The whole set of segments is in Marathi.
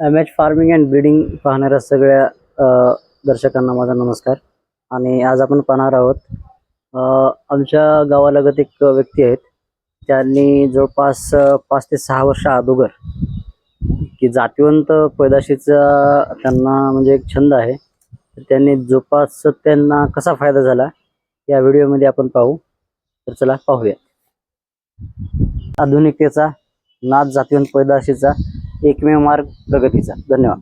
M H farming and breeding पाहणाऱ्या सगळ्या दर्शकांना माझा नमस्कार. आणि आज आपण पाहणार आहोत आमच्या गावालगत एक व्यक्ती आहेत. त्यांनी जवळपास पाच ते सहा वर्ष अगोदर की जातिवंत पैदाशीचा त्यांना म्हणजे एक छंद आहे. तर त्यांनी जोपास त्यांना कसा फायदा झाला या व्हिडिओमध्ये आपण पाहू. तर चला पाहूया. आधुनिकतेचा नाच जातिवंत पैदाशीचा एकमेव मार्ग प्रगतीचा. धन्यवाद.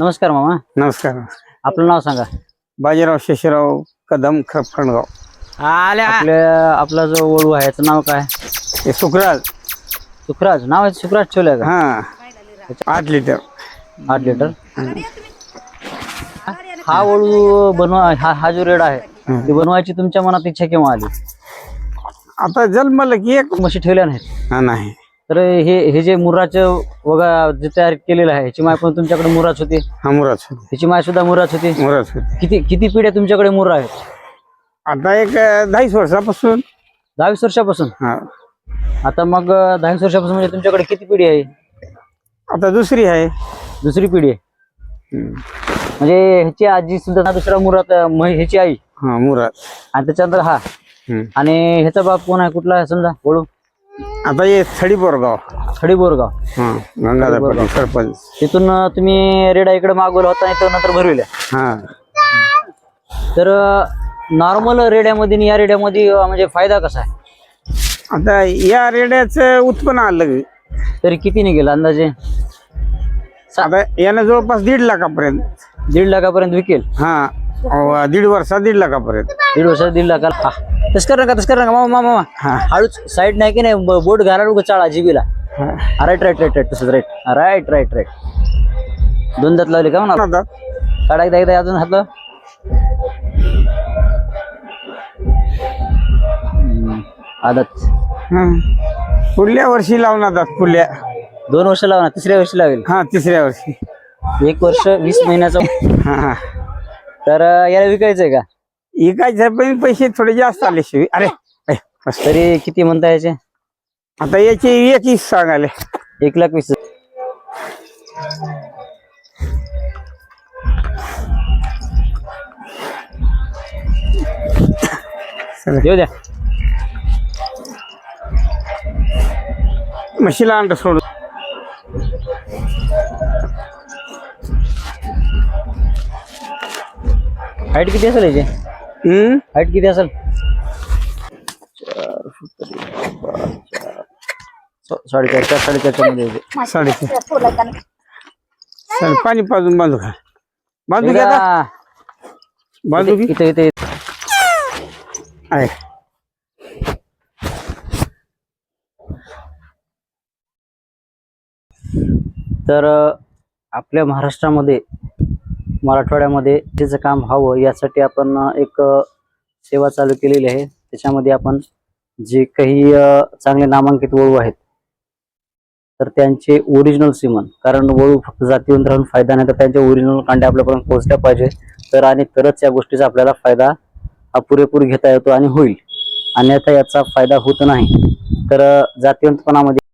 नमस्कार मामा. नमस्कार. आपलं नाव सांगा. बाजीराव शेषराव कदम खडगाव आपल्या आपला जो वळू आहे याचं नाव काय? हे सुखराज. सुखराज. नाव आहे सुखराज ठेवलंय का? हा. आठ लिटर. आठ लिटर. हा. वळू बनवा हा हा जो रेड आहे ती बनवायची तुमच्या मनात इच्छा केव्हा आली? आता जन्मलं की एक म्हशी ठेवल्या नाहीत. नाही. तर हे हे जे मुराचं वगा जे तयार केलेलं आहे ह्याची माय पण तुमच्याकडे मुराच होती? हा मुराच होती. ह्याची माय सुद्धा मुराच होती? मुराच होती. किती किती पिढ्या तुमच्याकडे मुरा आहेत? आता एक अं, दहावीस वर्षापासून. दहावीस वर्षापासून? हा. आता मग अं, दहावीस वर्षापासून म्हणजे तुमच्याकडे किती पिढी आहे? आता दुसरी आहे. दुसरी पिढी आहे. हम्म. म्हणजे ह्याची आजी सुद्धा दुसरा मुरात अं, ह्याची आई. हा मुरात आणि त्याच्यानंतर हा. हम्म. आणि ह्याचा बाप कोण आहे? कुठला आहे समजा? वळू आता हे थडी बोरगाव खडी बोरगाव हा गंगाधर पाटील सरपंच. तिथून अं, तुम्ही रेडा इकडे मागवला होता आणि तो नंतर भरविल्या. हा. तर नॉर्मल रेड्यामध्ये आणि या रेड्यामध्ये अं, म्हणजे फायदा कसा आहे? आता या रेड्याचं उत्पन्न आलं तरी किती निघेल अंदाजे? आता यानं जवळपास दीड लाखापर्यंत. दीड लाखापर्यंत विकेल. हा अहो, दीड वर्षात दीड लाखापर्यंत. दीड वर्षात दीड लाखाला हा. तस कर नका तस कर नका. मामा मामा हा. हळूच साईड नाही की नाही ब- बोट घाला उगा चाळा जिबीला. राईट राईट राईट राईट तसंच राईट राईट राईट राईट दोन दात लावले का म्हणा आता काढा एकदा एकदा अजून हातलं. हम्म, आदत. हं. पुढल्या वर्षी लावणार आता पुढल्या. दोन वर्ष लावणार तिसऱ्या वर्षी लावेल. हा तिसऱ्या वर्षी. एक वर्ष वीस महिन्याचं. हा हा. तर अं, याला विकायचंय का? इकायचे पण पैसे थोडे जास्त आले शिवी. अरे बस. तरी किती म्हणता याचे? आता याचे एकवीस सांगाले. एक लाख वीस. येऊ द्या. म्हशीला अंड सोडून. हाईट किती असेल याची? हम्म? हाईट किती असेल? स- साडेचार चार साडेचारच्या मध्ये येते. साडेचार. पाणी पाजून बांधू खा बांधू घ्या आता. बांधू इथे इथे इथे. आहे. तर अ, आपल्या महाराष्ट्रामध्ये मराठवाड्यामध्ये त्याचं काम व्हावं यासाठी आपण एक सेवा चालू केलेली आहे. त्याच्यामध्ये आपण जे काही चांगले नामांकित वळू आहेत तर त्यांचे ओरिजिनल सिमन कारण वळू फक्त जातीवंत राहून फायदा नाही तर त्यांच्या ओरिजिनल कांडे आपल्यापर्यंत पोहोचल्या पाहिजे. तर आणि तरच या गोष्टीचा आपल्याला फायदा हा पुरेपूर घेता येतो आणि होईल. अन्यथा याचा फायदा होत नाही. तर जातीवंतपणामध्ये